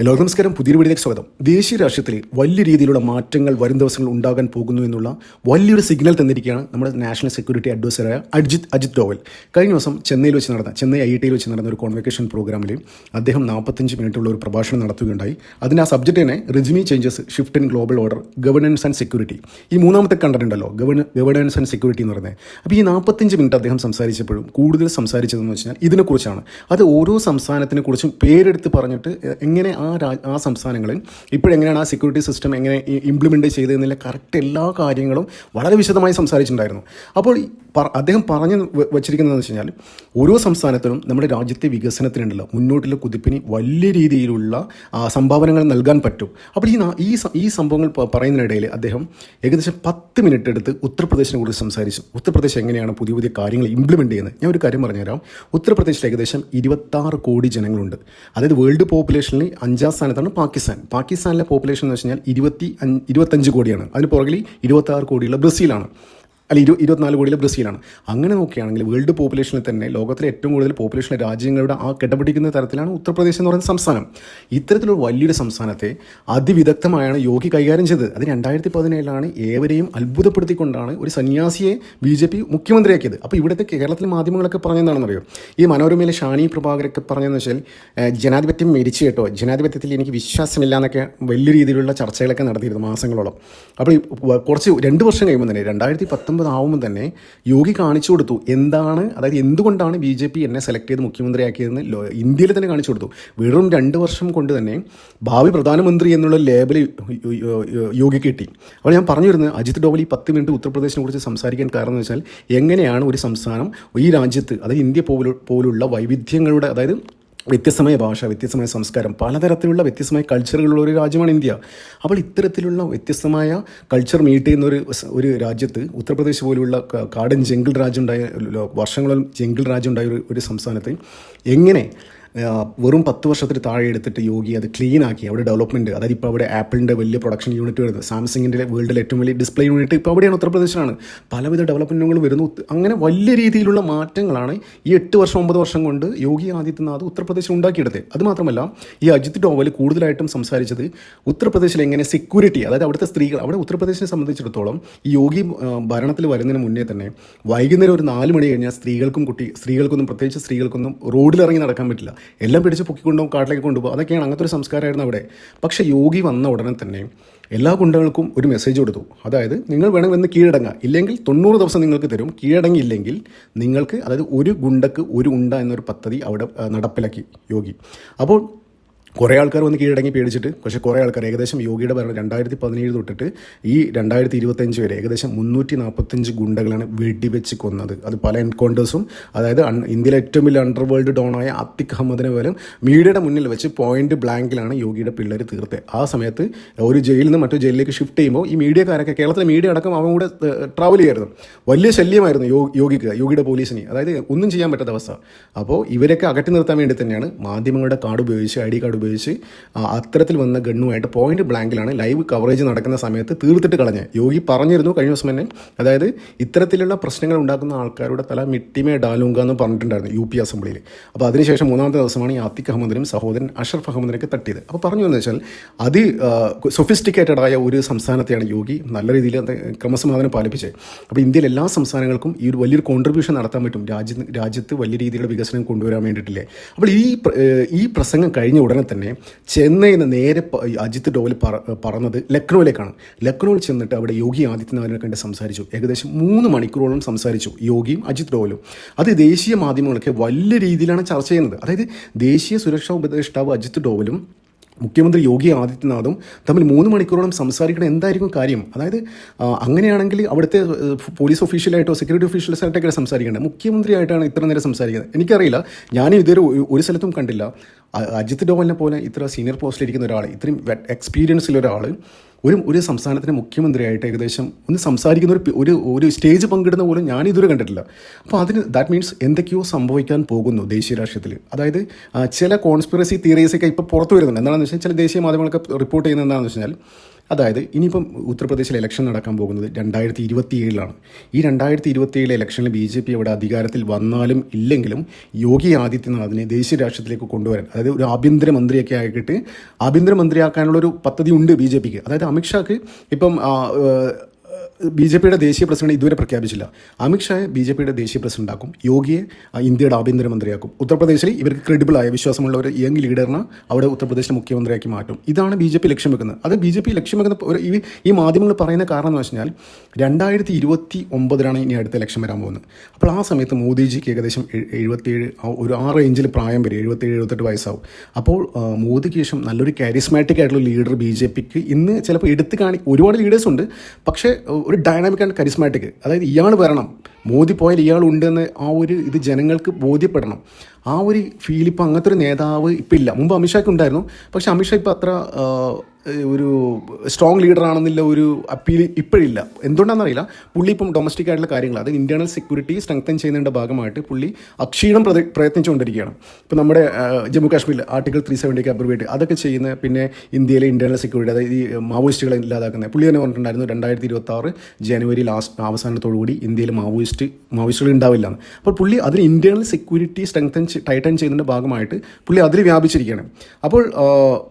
എല്ലാവർക്കും നമസ്കാരം. പുതിയ വീടിലേക്ക് സ്വാഗതം. ദേശീയ രാഷ്ട്രീയത്തിൽ വലിയ രീതിയിലുള്ള മാറ്റങ്ങൾ വരും ദിവസങ്ങൾ ഉണ്ടാകാൻ പോകുന്നു എന്നുള്ള വലിയൊരു സിഗ്നൽ തന്നിരിക്കുകയാണ് നമ്മുടെ നാഷണൽ സെക്യൂരിറ്റി അഡ്വൈസറായ അജിത് അജിത് ഡോവൽ. കഴിഞ്ഞ ദിവസം ചെന്നൈയിൽ വെച്ച് നടന്ന ചെന്നൈ ഐ ടിയിൽ വെച്ച് നടന്ന ഒരു കോൺവെക്കേഷൻ പ്രോഗ്രാമിൽ അദ്ദേഹം നാൽപ്പത്തഞ്ച് മിനിറ്റുള്ള ഒരു പ്രഭാഷണം നടത്തുകയുണ്ടായി. അതിന് ആ സബ്ജക്റ്റ് തന്നെ regime changes shift in global order governance and security ഈ മൂന്നാമത്തെ കണ്ടിട്ടുണ്ടല്ലോ ഗവൺ ഗവർണൻസ് ആൻഡ് സെക്യൂരിറ്റി എന്ന് പറയുന്നത്. അപ്പോൾ ഈ നാൽപ്പത്തഞ്ച് മിനിറ്റ് അദ്ദേഹം സംസാരിച്ചപ്പോഴും കൂടുതൽ സംസാരിച്ചതെന്ന് വെച്ചാൽ ഇതിനെക്കുറിച്ചാണ്. അത് ഓരോ സംസ്ഥാനത്തിനെ കുറിച്ചും പേരെടുത്ത് പറഞ്ഞിട്ട് എങ്ങനെ ആ രാ ആ സംസ്ഥാനങ്ങളിൽ ഇപ്പോഴെങ്ങനെയാണ് ആ സെക്യൂരിറ്റി സിസ്റ്റം എങ്ങനെ ഇംപ്ലിമെന്റ് ചെയ്തതെന്നുള്ള കറക്റ്റ് എല്ലാ കാര്യങ്ങളും വളരെ വിശദമായി സംസാരിച്ചിട്ടുണ്ടായിരുന്നു. അപ്പോൾ അദ്ദേഹം പറഞ്ഞു വച്ചിരിക്കുന്നതെന്ന് വെച്ച് കഴിഞ്ഞാൽ ഓരോ സംസ്ഥാനത്തിനും നമ്മുടെ രാജ്യത്തെ വികസനത്തിനുണ്ടല്ലോ മുന്നോട്ടുള്ള കുതിപ്പിന് വലിയ രീതിയിലുള്ള സംഭാവനകൾ നൽകാൻ പറ്റും. അപ്പോൾ ഈ ഈ ഈ സംഭവങ്ങൾ പറയുന്നതിനിടയിൽ അദ്ദേഹം ഏകദേശം പത്ത് മിനിറ്റ് എടുത്ത് ഉത്തർപ്രദേശിനെ കുറിച്ച് സംസാരിച്ചു. ഉത്തർപ്രദേശ് എങ്ങനെയാണ് പുതിയ പുതിയ കാര്യങ്ങൾ ഇംപ്ലിമെന്റ് ചെയ്യുന്നത്? ഞാൻ ഒരു കാര്യം പറഞ്ഞുതരാം. ഉത്തർപ്രദേശിൽ ഏകദേശം ഇരുപത്താറ് കോടി ജനങ്ങളുണ്ട്. അതായത് വേൾഡ് പോപ്പുലേഷനിൽ അഞ്ചാം സ്ഥാനത്താണ് പാകിസ്ഥാൻ. പാകിസ്ഥാനിലെ പോപ്പുലേഷൻ എന്ന് വെച്ച് കഴിഞ്ഞാൽ ഇരുപത്തി അഞ്ച് ഇരുപത്തഞ്ച് കോടിയാണ്. അതിന് പുറകിൽ ഇരുപത്താറ് കോടിയുള്ള ബ്രസീലാണ്. അല്ല ഇരു ഇരുപത്തിനാല് കോടിയിൽ ബ്രസീലാണ്. അങ്ങനെ നോക്കുകയാണെങ്കിൽ വേൾഡ് പോപ്പുലേഷനിൽ തന്നെ ലോകത്തിലെ ഏറ്റവും കൂടുതൽ പോപ്പുലേഷൻ രാജ്യങ്ങളുടെ ആ കെട്ടപിടിക്കുന്ന തരത്തിലാണ് ഉത്തർപ്രദേശ് എന്ന് പറയുന്ന സംസ്ഥാനം. ഇത്തരത്തിലുള്ള വലിയൊരു സംസ്ഥാനത്തെ അതിവിദഗ്ധമായാണ് യോഗി കൈകാര്യം ചെയ്തത്. അത് രണ്ടായിരത്തി പതിനേഴിലാണ് ഏവരെയും അത്ഭുതപ്പെടുത്തിക്കൊണ്ടാണ് ഒരു സന്യാസിയെ ബി ജെ പി മുഖ്യമന്ത്രിയാക്കിയത്. അപ്പോൾ ഇവിടുത്തെ കേരളത്തിലെ മാധ്യമങ്ങളൊക്കെ പറഞ്ഞതെന്നാണെന്നറിയോ ഈ മനോരമയിലെ ഷാനി പ്രഭാകരൊക്കെ പറഞ്ഞതെന്ന് വെച്ചാൽ ജനാധിപത്യം മരിച്ചു കേട്ടോ. ജനാധിപത്യത്തിൽ എനിക്ക് വിശ്വാസമില്ല എന്നൊക്കെ വലിയ രീതിയിലുള്ള ചർച്ചകളൊക്കെ നടത്തിയിരുന്നു മാസങ്ങളോളം. അപ്പോൾ കുറച്ച് രണ്ട് വർഷം കഴിയുമ്പോൾ തന്നെ രണ്ടായിരത്തി പത്തൊമ്പത് ആവുമ്പോൾ തന്നെ യോഗി കാണിച്ചു കൊടുത്തു. എന്താണ്? അതായത് എന്തുകൊണ്ടാണ് ബി ജെ പി എന്നെ സെലക്ട് ചെയ്ത് മുഖ്യമന്ത്രിയാക്കിയതെന്ന് ഇന്ത്യയിൽ തന്നെ കാണിച്ചു കൊടുത്തു. വെറും രണ്ട് വർഷം കൊണ്ട് തന്നെ ഭാവി പ്രധാനമന്ത്രി എന്നുള്ള ലേബൽ യോഗി കിട്ടി. അപ്പോൾ ഞാൻ പറഞ്ഞു വരുന്നത് അജിത് ഡോവൽ ഈ പത്ത് മിനിറ്റ് ഉത്തർപ്രദേശിനെ കുറിച്ച് സംസാരിക്കാൻ കാരണം എന്ന് വെച്ചാൽ എങ്ങനെയാണ് ഒരു സംസ്ഥാനം ഈ രാജ്യത്ത് അതായത് ഇന്ത്യ പോലുള്ള വൈവിധ്യങ്ങളുടെ അതായത് വ്യത്യസ്തമായ ഭാഷ വ്യത്യസ്തമായ സംസ്കാരം പലതരത്തിലുള്ള വ്യത്യസ്തമായ കൾച്ചറുകളുള്ള ഒരു രാജ്യമാണ് ഇന്ത്യ. അപ്പോൾ ഇത്തരത്തിലുള്ള വ്യത്യസ്തമായ കൾച്ചർ മീറ്റ് ചെയ്യുന്ന ഒരു ഒരു രാജ്യത്ത് ഉത്തർപ്രദേശ് പോലുള്ള കാടൻ ജംഗിൾ രാജ്യം ഉണ്ടായ വർഷങ്ങളും വർഷങ്ങളോളം ജംഗിൾ രാജ്യം ഉണ്ടായ ഒരു ഒരു സംസ്ഥാനത്ത് എങ്ങനെ വെറും പത്ത് വർഷത്തിൽ താഴെ എടുത്തിട്ട് യോഗി അത് ക്ലീൻ ആക്കി. അവിടെ ഡെവലപ്മെന്റ് അതായത് ഇപ്പോൾ അവിടെ ആപ്പിളിന്റെ വലിയ പ്രൊഡക്ഷൻ യൂണിറ്റ് വരുന്നത്. സാംസങ്ങിന്റെ വേൾഡിലെ ഏറ്റവും വലിയ ഡിസ്പ്ലേ യൂണിറ്റ് ഇപ്പോൾ അവിടെയാണ് ഉത്തർപ്രദേശിലാണ്. പലവിധ ഡെവലപ്മെന്റുകൾ വരുന്നു. അങ്ങനെ വലിയ രീതിയിലുള്ള മാറ്റങ്ങളാണ് ഈ എട്ട് വർഷം ഒമ്പത് വർഷം കൊണ്ട് യോഗി ആദിത്യനാഥ് ഉത്തർപ്രദേശിൽ ഉണ്ടാക്കിയെടുത്തത്. അതുമാത്രമല്ല ഈ അജിത് ഡോവൽ കൂടുതലായിട്ടും സംസാരിച്ചത് ഉത്തർപ്രദേശിൽ എങ്ങനെ സെക്യൂരിറ്റി അതായത് അവിടുത്തെ സ്ത്രീകൾ അവിടെ ഉത്തർപ്രദേശിനെ സംബന്ധിച്ചിടത്തോളം ഈ യോഗി ഭരണത്തിൽ വരുന്നതിന് മുന്നേ തന്നെ വൈകുന്നേരം ഒരു നാല് മണി കഴിഞ്ഞാൽ സ്ത്രീകൾക്കും കുട്ടി സ്ത്രീകൾക്കൊന്നും പ്രത്യേകിച്ച് സ്ത്രീകൾക്കൊന്നും റോഡിലിറങ്ങി നടക്കാൻ പറ്റില്ല. എല്ലാം പിടിച്ച് പൊക്കിക്കൊണ്ടുപോകും കാട്ടിലേക്ക് കൊണ്ടുപോകും. അതൊക്കെയാണ് അങ്ങനത്തെ ഒരു സംസ്കാരമായിരുന്നു അവിടെ. പക്ഷേ യോഗി വന്ന ഉടനെ തന്നെ എല്ലാ ഗുണ്ടകൾക്കും ഒരു മെസ്സേജ് കൊടുത്തു. അതായത് നിങ്ങൾ വേണമെങ്കിൽ വന്ന് കീഴടങ്ങുക. ഇല്ലെങ്കിൽ തൊണ്ണൂറ് ദിവസം നിങ്ങൾക്ക് തരും. കീഴടങ്ങിയില്ലെങ്കിൽ നിങ്ങൾക്ക് അതായത് ഒരു ഗുണ്ടക്ക് ഒരു ഉണ്ട എന്നൊരു പദ്ധതി അവിടെ നടപ്പിലാക്കി യോഗി. അപ്പോൾ കുറേ ആൾക്കാർ വന്ന് കീഴടങ്ങി പേടിച്ചിട്ട് പക്ഷേ കുറേ ആൾക്കാർ ഏകദേശം യോഗിയുടെ ഭരണം രണ്ടായിരത്തി പതിനേഴ് തൊട്ടിട്ട് ഈ രണ്ടായിരത്തി ഇരുപത്തഞ്ച് വരെ ഏകദേശം മുന്നൂറ്റി നാൽപ്പത്തഞ്ച് ഗുണ്ടകളാണ് വെടിവെച്ച് കൊന്നത്. അത് പല എൻകൗണ്ടേഴ്സും അതായത് ഇന്ത്യയിലെ ഏറ്റവും വലിയ അണ്ടർ വേൾഡ് ഡോണായ അത്തിഖ് അഹമ്മദിനെ പോലും മീഡിയയുടെ മുന്നിൽ വെച്ച് പോയിന്റ് ബ്ലാങ്കിലാണ് യോഗിയുടെ പിള്ളേർ തീർത്തത് ആ സമയത്ത് ഒരു ജയിലിൽ നിന്ന് മറ്റു ജയിലിലേക്ക് ഷിഫ്റ്റ് ചെയ്യുമ്പോൾ ഈ മീഡിയക്കാരൊക്കെ കേരളത്തിലെ മീഡിയ അടക്കം അവൻ കൂടെ ട്രാവൽ ചെയ്യായിരുന്നു. വലിയ ശല്യമായിരുന്നു യോഗിക്ക് യോഗിയുടെ പോലീസിന്. അതായത് ഒന്നും ചെയ്യാൻ പറ്റാത്ത അവസ്ഥ. അപ്പോൾ ഇവരൊക്കെ അകറ്റി നിർത്താൻ വേണ്ടി തന്നെയാണ് മാധ്യമങ്ങളുടെ കാർഡ് ഉപയോഗിച്ച് ഐ ഡി കാർഡ് ഉപയോഗിച്ച് അത്തരത്തിൽ വന്ന ഗണ്ണുമായിട്ട് പോയിന്റ് ബ്ലാങ്കിലാണ് ലൈവ് കവറേജ് നടക്കുന്ന സമയത്ത് തീർത്തിട്ട് കളഞ്ഞത് യോഗി പറഞ്ഞിരുന്നു കഴിഞ്ഞ ദിവസം തന്നെ. അതായത് ഇത്തരത്തിലുള്ള പ്രശ്നങ്ങൾ ഉണ്ടാക്കുന്ന ആൾക്കാരുടെ തല മിട്ടിമേ ഡാലുങ്ക എന്ന് പറഞ്ഞിട്ടുണ്ടായിരുന്നു യു പി അസംബ്ലിയിൽ അപ്പോൾ അതിനുശേഷം മൂന്നാമത്തെ ദിവസമാണ് ഈ ആത്തിഖ് അഹമ്മദിനും സഹോദരൻ അഷറഫ് അഹമ്മദിനൊക്കെ തട്ടിയത്. അപ്പോൾ പറഞ്ഞു എന്ന് വെച്ചാൽ അതി സൊഫിസ്റ്റിക്കേറ്റഡ് ആയ ഒരു സംസ്ഥാനത്തെയാണ് യോഗി നല്ല രീതിയിൽ ക്രമസമാധാനം പാലിപ്പിച്ചത്. അപ്പോൾ ഇന്ത്യയിൽ എല്ലാ സംസ്ഥാനങ്ങൾക്കും ഈ ഒരു വലിയൊരു കോൺട്രിബ്യൂഷൻ നടത്താൻ പറ്റും. രാജ്യത്ത് രാജ്യത്ത് വലിയ രീതിയിലുള്ള വികസനം കൊണ്ടുവരാൻ വേണ്ടിയിട്ടില്ലേ? അപ്പോൾ ഈ ഈ പ്രസംഗം കഴിഞ്ഞ ഉടനെ തന്നെ ചെന്നൈയിൽ നിന്ന് നേരെ അജിത് ഡോവൽ പറ- പറന്നത് ലക്നൌവിലേക്കാണ്. ലക്നൌവിൽ ചെന്നിട്ട് അവിടെ യോഗി ആദിത്യനാഥിനെ കണ്ട് സംസാരിച്ചു. ഏകദേശം മൂന്ന് മണിക്കൂറോളം സംസാരിച്ചു യോഗിയും അജിത് ഡോവലും അത് ദേശീയ മാധ്യമങ്ങളൊക്കെ വലിയ രീതിയിലാണ് ചർച്ച ചെയ്യുന്നത്. അതായത് ദേശീയ സുരക്ഷാ ഉപദേഷ്ടാവ് അജിത് ഡോവലും മുഖ്യമന്ത്രി യോഗി ആദിത്യനാഥും തമ്മിൽ മൂന്ന് മണിക്കൂറോളം സംസാരിക്കണം എന്തായിരിക്കും കാര്യം? അതായത് അങ്ങനെയാണെങ്കിൽ അവിടുത്തെ പോലീസ് ഒഫീഷ്യലായിട്ടോ സെക്യൂരിറ്റി ഒഫീഷ്യൽസായിട്ടൊക്കെ സംസാരിക്കേണ്ടത്. മുഖ്യമന്ത്രിയായിട്ടാണ് ഇത്ര നേരം സംസാരിക്കുന്നത്. എനിക്കറിയില്ല. ഞാനും ഇതുവരെ ഒരു- സ്ഥലത്തും കണ്ടില്ല. അജിത് ഡോവലിനെ പോലെ ഇത്ര സീനിയർ പോസ്റ്റിലിരിക്കുന്ന ഒരാൾ ഇത്രയും എക്സ്പീരിയൻസിൽ ഒരാൾ ഒരു ഒരു സംസ്ഥാനത്തിന്റെ മുഖ്യമന്ത്രിയായിട്ട് ഏകദേശം ഒന്ന് സംസാരിക്കുന്ന ഒരു ഒരു ഒരു സ്റ്റേജ് പങ്കിടുന്ന പോലും ഞാൻ ഇതുവരെ കണ്ടിട്ടില്ല. അപ്പോൾ അതിന് ദാറ്റ് മീൻസ് എന്തൊക്കെയോ സംഭവിക്കാൻ പോകുന്നു ദേശീയ രാഷ്ട്രീയത്തിൽ അതായത് ചില കോൺസ്പിറസി തിയറീസൊക്കെ ഇപ്പോൾ പുറത്തു വരുന്നുണ്ട്. എന്താണെന്ന് വെച്ചാൽ ചില ദേശീയ മാധ്യമങ്ങളൊക്കെ റിപ്പോർട്ട് ചെയ്യുന്നത് എന്താണെന്ന് വെച്ചാൽ അതായത് ഇനിയിപ്പം ഉത്തർപ്രദേശിൽ ഇലക്ഷൻ നടക്കാൻ പോകുന്നത് രണ്ടായിരത്തി ഇരുപത്തി ഏഴിലാണ് ഈ രണ്ടായിരത്തി ഇരുപത്തി ഏഴിലെ ഇലക്ഷനിൽ ബി ജെ പി അവിടെ അധികാരത്തിൽ വന്നാലും ഇല്ലെങ്കിലും യോഗി ആദിത്യനാഥിനെ ദേശീയ രാഷ്ട്രത്തിലേക്ക് കൊണ്ടുവരാൻ അതായത് ഒരു ആഭ്യന്തരമന്ത്രിയൊക്കെ ആയിട്ട് ആഭ്യന്തരമന്ത്രിയാക്കാനുള്ള ഒരു പദ്ധതി ഉണ്ട് ബി ജെ പിക്ക്. അതായത് അമിത്ഷാക്ക് ഇപ്പം ബി ജെ പിയുടെ ദേശീയ പ്രസിഡന്റ് ഇതുവരെ പ്രഖ്യാപിച്ചില്ല. അമിത്ഷായെ ബി ജെ പിയുടെ ദേശീയ പ്രസിഡന്റ് ആക്കും യോഗിയെ ഇന്ത്യയുടെ ആഭ്യന്തരമന്ത്രിയാക്കും. ഉത്തർപ്രദേശിൽ ഇവർക്ക് ക്രെഡിബിൾ ആയ വിശ്വാസമുള്ള ഒരു യങ് ലീഡറിനെ അവിടെ ഉത്തർപ്രദേശിലെ മുഖ്യമന്ത്രിയാക്കി മാറ്റും. ഇതാണ് ബി ജെ പി ലക്ഷ്യം വെക്കുന്നത്. അത് ബി ജെ പി ലക്ഷ്യം വെക്കുന്ന ഒരു ഈ ഈ മാധ്യമങ്ങൾ പറയുന്ന കാരണം എന്ന് വെച്ചാൽ രണ്ടായിരത്തി ഇരുപത്തി ഒമ്പതിലാണ് ഇനി അടുത്ത ലക്ഷ്യം വരാൻ പോകുന്നത്. അപ്പോൾ ആ സമയത്ത് മോദിജിക്ക് ഏകദേശം എഴു- എഴുപത്തിയേഴ് ഒരു ആ റേഞ്ചിൽ പ്രായം വരും എഴുപത്തേഴ് എഴുപത്തെട്ട് വയസ്സാവും. അപ്പോൾ മോദിക്ക് ശേഷം നല്ലൊരു കാരിസ്മാറ്റിക് ആയിട്ടുള്ള ലീഡർ ബി ജെ പിക്ക് ഇന്ന് ചിലപ്പോൾ എടുത്തു കാണി ഒരുപാട് ലീഡേഴ്സ് ഉണ്ട്. പക്ഷേ ഒരു ഡൈനാമിക് ആൻഡ് കരിസ്മാറ്റിക് അതായത് ഇയാൾ വരണം. മോദി പോയാൽ ഇയാൾ ഉണ്ടെന്ന് ആ ഒരു ഇത് ജനങ്ങൾക്ക് ബോധ്യപ്പെടണം. ആ ഒരു ഫീൽ ഇപ്പോൾ അങ്ങനത്തെ ഒരു നേതാവ് ഇപ്പം ഇല്ല. മുമ്പ് അമിത്ഷാക്ക് ഉണ്ടായിരുന്നു. പക്ഷേ അമിത്ഷാ ഇപ്പോൾ അത്ര ഒരു സ്ട്രോങ് ലീഡർ ആണെന്നില്ല ഒരു അപ്പീൽ ഇപ്പോഴില്ല. എന്തുകൊണ്ടാണെന്നറിയില്ല? പുള്ളി ഇപ്പം ഡൊമസ്റ്റിക് ആയിട്ടുള്ള കാര്യങ്ങൾ അത് ഇന്റേണൽ സെക്യൂരിറ്റി സ്ട്രെങ്തൻ ചെയ്യുന്നതിന്റെ ഭാഗമായിട്ട് പുള്ളി അക്ഷീണം പ്രയത്നിച്ചുകൊണ്ടിരിക്കുകയാണ്. ഇപ്പം നമ്മുടെ ജമ്മു കാശ്മീരിൽ ആർട്ടിക്കിൾ ത്രീ സെവന്റിക്ക് അബ്രിവേറ്റ് അതൊക്കെ ചെയ്യുന്ന പിന്നെ ഇന്ത്യയിലെ ഇന്റേണൽ സെക്യൂരിറ്റി അതായത് ഈ മാവോയിസ്റ്റുകളെ ഇല്ലാതാക്കുന്നത് പുള്ളി തന്നെ പറഞ്ഞിട്ടുണ്ടായിരുന്നു രണ്ടായിരത്തി ഇരുപത്തി ആറ് ജനുവരി ലാസ്റ്റ് അവസാനത്തോടുകൂടി ഇന്ത്യയിൽ മാവോയിസ്റ്റ് മാവോയിസ്റ്റുകൾ ഉണ്ടാവില്ല അപ്പോൾ പുള്ളി അതിന് ഇന്റേണൽ സെക്യൂരിറ്റി സ്ട്രെങ്തൻ ടൈറ്റൻ ചെയ്യുന്നതിന്റെ ഭാഗമായിട്ട് പുള്ളി അതിൽ വ്യാപിച്ചിരിക്കുകയാണ്. അപ്പോൾ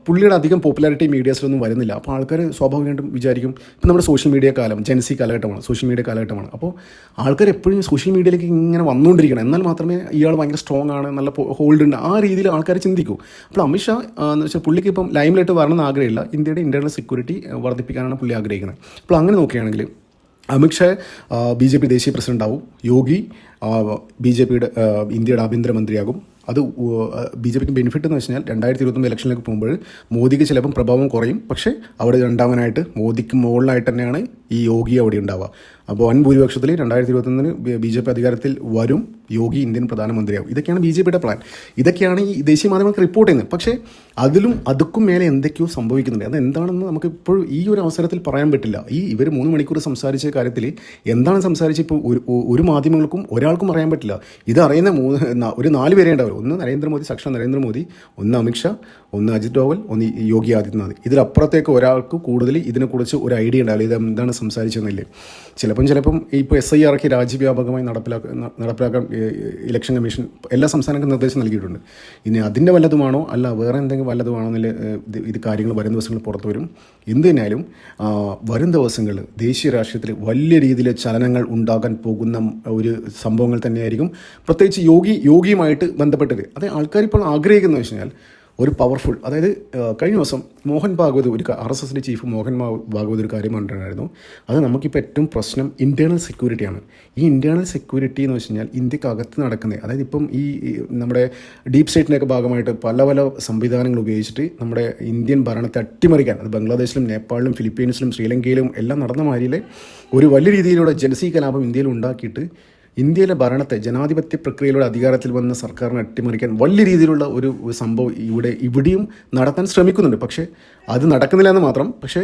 പുള്ളിയുടെ അധികം പോപ്പുലാരിറ്റി മീഡിയാസിലൊന്നും വരുന്നില്ല. അപ്പോൾ ആൾക്കാർ സ്വാഭാവികമായിട്ടും വിചാരിക്കും ഇപ്പം നമ്മുടെ സോഷ്യൽ മീഡിയ കാലം ജെൻസി കാലഘട്ടമാണ് സോഷ്യൽ മീഡിയ കാലഘട്ടമാണ്. അപ്പോൾ ആൾക്കാർ എപ്പോഴും സോഷ്യൽ മീഡിയയിലേക്ക് ഇങ്ങനെ വന്നുകൊണ്ടിരിക്കണം. എന്നാൽ മാത്രമേ ഇയാൾ ഭയങ്കര സ്ട്രോങ് ആണ് നല്ല ഹോൾഡ് ഉണ്ട്. ആ രീതിയിൽ ആൾക്കാർ ചിന്തിക്കൂ. അപ്പോൾ അമിത്ഷാ എന്ന് വെച്ചാൽ പുള്ളിക്ക് ഇപ്പം ലൈമിലായിട്ട് വരണമെന്ന് ആഗ്രഹമില്ല. ഇന്ത്യയുടെ ഇന്റേണൽ സെക്യൂരിറ്റി വർദ്ധിപ്പിക്കാനാണ് പുള്ളി ആഗ്രഹിക്കുന്നത്. അപ്പോൾ അങ്ങനെ നോക്കുകയാണെങ്കിൽ അമിത്ഷാ ബി ജെ പി ദേശീയ പ്രസിഡന്റ് ആവും യോഗി ബി ജെ പിയുടെ ഇന്ത്യയുടെ ആഭ്യന്തരമന്ത്രിയാകും. അത് ബി ജെ പിക്ക് ബെനിഫിറ്റ് എന്ന് വെച്ചാൽ രണ്ടായിരത്തി ഇരുപത്തൊന്ന് ഇലക്ഷനിലേക്ക് പോകുമ്പോൾ മോദിക്ക് ചിലപ്പം പ്രഭാവം കുറയും. പക്ഷേ അവിടെ രണ്ടാമനായിട്ട് മോദിക്ക് മുകളിലായിട്ട് തന്നെയാണ് ഈ യോഗി അവിടെ ഉണ്ടാവുക. അപ്പോൾ വൻ ഭൂരിപക്ഷത്തിൽ രണ്ടായിരത്തി ഇരുപത്തൊന്നിന് ബി ജെ പി അധികാരത്തിൽ വരും യോഗി ഇന്ത്യൻ പ്രധാനമന്ത്രിയാവും. ഇതൊക്കെയാണ് ബി ജെ പിയുടെ പ്ലാൻ ഇതൊക്കെയാണ് ഈ ദേശീയ മാധ്യമങ്ങൾക്ക് റിപ്പോർട്ട് ചെയ്യുന്നത്. പക്ഷേ അതിലും അതുക്കും മേലെ എന്തൊക്കെയോ സംഭവിക്കുന്നുണ്ട്. അത് എന്താണെന്ന് നമുക്ക് ഇപ്പോഴും ഈ ഒരു അവസരത്തിൽ പറയാൻ പറ്റില്ല. ഈ ഇവർ മൂന്ന് മണിക്കൂർ സംസാരിച്ച കാര്യത്തിൽ എന്താണ് സംസാരിച്ച് ഇപ്പോൾ ഒരു ഒരു മാധ്യമങ്ങൾക്കും ഒരാൾക്കും അറിയാൻ പറ്റില്ല. ഇത് അറിയുന്ന മൂന്ന് ഒരു നാല് പേരെ ഉണ്ടാവും ഒന്ന് നരേന്ദ്രമോദി സാക്ഷാ നരേന്ദ്രമോദി ഒന്ന് അമിത്ഷാ ഒന്ന് അജിത് ഡോവൽ ഒന്ന് യോഗി ആദിത്യനാഥ്. ഇതിലപ്പുറത്തേക്ക് ഒരാൾക്ക് കൂടുതൽ ഇതിനെക്കുറിച്ച് ഒരു ഐഡിയ ഉണ്ടാവില്ല. ഇത് എന്താണ് സംസാരിച്ചതെന്നില്ലേ ചിലപ്പം ചിലപ്പം ഇപ്പോൾ എസ് ഐ ആർക്ക് രാജ്യവ്യാപകമായി നടപ്പിലാക്ക ന- നടപ്പിലാക്കാൻ ഇലക്ഷൻ കമ്മീഷൻ എല്ലാ സംസ്ഥാനങ്ങൾക്കും നിർദ്ദേശം നൽകിയിട്ടുണ്ട്. ഇനി അതിന്റെ വല്ലതുമാണോ? അല്ല വേറെ എന്തെങ്കിലും വല്ലതുമാണോ എന്നില്ല ഇത് കാര്യങ്ങൾ വരും ദിവസങ്ങളിൽ പുറത്തു വരും. എന്ത് തന്നെയാലും വരും ദിവസങ്ങളിൽ ദേശീയ രാഷ്ട്രീയത്തിൽ വലിയ രീതിയിൽ ചലനങ്ങൾ ഉണ്ടാകാൻ പോകുന്ന ഒരു സംഭവങ്ങൾ തന്നെയായിരിക്കും. പ്രത്യേകിച്ച് യോഗി യോഗിയുമായിട്ട് ബന്ധപ്പെട്ടത്. അത് ആൾക്കാർ ഇപ്പോൾ ആഗ്രഹിക്കുന്നത് വെച്ച് കഴിഞ്ഞാൽ ഒരു പവർഫുൾ അതായത് കഴിഞ്ഞ ദിവസം മോഹൻ ഭാഗവത് ഒരു ആർ എസ് എസിന്റെ ചീഫ് മോഹൻ ഭാഗവത് ഒരു കാര്യം പറഞ്ഞിട്ടുണ്ടായിരുന്നു. അത് നമുക്കിപ്പോൾ ഏറ്റവും പ്രശ്നം ഇന്റേർണൽ സെക്യൂരിറ്റിയാണ് ഈ ഇന്റേർണൽ സെക്യൂരിറ്റി എന്ന് വെച്ച് കഴിഞ്ഞാൽ ഇന്ത്യക്കകത്ത് നടക്കുന്നത് അതായത് ഇപ്പം ഈ ഈ നമ്മുടെ ഡീപ് സ്റ്റേറ്റിന്റെയൊക്കെ ഭാഗമായിട്ട് പല പല സംവിധാനങ്ങൾ ഉപയോഗിച്ചിട്ട് നമ്മുടെ ഇന്ത്യൻ ഭരണത്തെ അട്ടിമറിക്കാൻ അത് ബംഗ്ലാദേശിലും നേപ്പാളിലും ഫിലിപ്പീൻസിലും ശ്രീലങ്കയിലും എല്ലാം നടന്ന മാതിരിയിൽ ഒരു വലിയ രീതിയിലുള്ള ജനസി കലാപം ഇന്ത്യയിൽ ഉണ്ടാക്കിയിട്ട് ഇന്ത്യയിലെ ഭരണത്തെ ജനാധിപത്യ പ്രക്രിയയിലൂടെ അധികാരത്തിൽ വന്ന സർക്കാരിനെ അട്ടിമറിക്കാൻ വലിയ രീതിയിലുള്ള ഒരു സംഭവം ഇവിടെ ഇവിടെയും നടത്താൻ ശ്രമിക്കുന്നുണ്ട്. പക്ഷേ അത് നടക്കുന്നില്ല എന്ന് മാത്രം. പക്ഷേ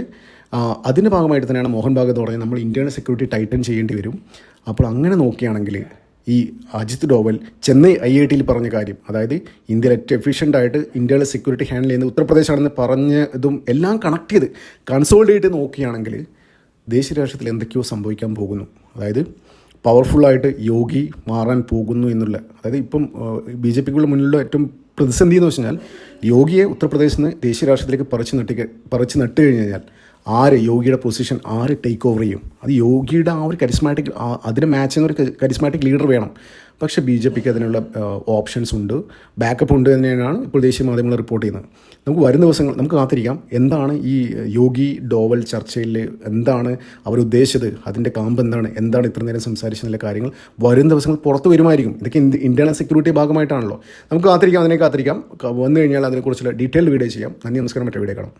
അതിന്റെ ഭാഗമായിട്ട് തന്നെയാണ് മോഹൻ ഭാഗത്ത് പറഞ്ഞത് നമ്മൾ ഇന്ത്യയുടെ സെക്യൂരിറ്റി ടൈറ്റൻ ചെയ്യേണ്ടി വരും. അപ്പോൾ അങ്ങനെ നോക്കുകയാണെങ്കിൽ ഈ അജിത് ഡോവൽ ചെന്നൈ ഐ ഐ ടിയിൽ പറഞ്ഞ കാര്യം അതായത് ഇന്ത്യയിൽ ഏറ്റവും എഫിഷ്യന്റ് ആയിട്ട് ഇന്ത്യയുടെ സെക്യൂരിറ്റി ഹാൻഡിൽ ചെയ്യുന്നത് ഉത്തർപ്രദേശാണെന്ന് പറഞ്ഞതും എല്ലാം കണക്ട് ചെയ്ത് കൺസോൾഡേറ്റ് നോക്കുകയാണെങ്കിൽ ദേശീയ രാഷ്ട്രത്തിൽ എന്തൊക്കെയോ സംഭവിക്കാൻ പോകുന്നു. അതായത് പവർഫുള്ളായിട്ട് യോഗി മാറാൻ പോകുന്നു എന്നുള്ള അതായത് ഇപ്പം ബി ജെ പിക്കുള്ള മുന്നിലുള്ള ഏറ്റവും പ്രതിസന്ധി എന്ന് വെച്ച് കഴിഞ്ഞാൽ യോഗിയെ ഉത്തർപ്രദേശിൽ നിന്ന് ദേശീയ രാഷ്ട്രീയത്തിലേക്ക് പറിച്ച് നട്ടി പറിച്ച് നട്ട് കഴിഞ്ഞ് കഴിഞ്ഞാൽ ആര് യോഗിയുടെ പൊസിഷൻ ആര് ടേക്ക് ഓവർ ചെയ്യും? അത് യോഗിയുടെ ആ ഒരു കരിസ്മാറ്റിക് അതിന് മാച്ചിങ് ഒരു കരിസ്മാറ്റിക് ലീഡർ വേണം. പക്ഷേ ബി ജെ പിക്ക് അതിനുള്ള ഓപ്ഷൻസ് ഉണ്ട്. ബാക്കപ്പ് ഉണ്ട് തന്നെയാണ് ഇപ്പോൾ ദേശീയ മാധ്യമങ്ങൾ റിപ്പോർട്ട് ചെയ്യുന്നത്. നമുക്ക് വരും ദിവസങ്ങൾ നമുക്ക് കാത്തിരിക്കാം. എന്താണ് ഈ യോഗി ഡോവൽ ചർച്ചയിൽ എന്താണ് അവരുദ്ദേശിച്ചത് അതിന്റെ കാമ്പ് എന്താണ്? എന്താണ് ഇത്ര നേരം സംസാരിച്ചതിലെ കാര്യങ്ങൾ? വരും ദിവസങ്ങൾ പുറത്ത് വരുമായിരിക്കും. ഇതൊക്കെ ഇന്റേണൽ സെക്യൂരിറ്റി ഭാഗമായിട്ടാണല്ലോ. നമുക്ക് കാത്തിരിക്കാം അതിനെ കാത്തിരിക്കാം. വന്നു കഴിഞ്ഞാൽ അതിനെക്കുറിച്ചുള്ള ഡീറ്റെയിൽ വീഡിയോ ചെയ്യാം. നന്ദി നമസ്കാരം. മറ്റേ വീഡിയോ കാണാം.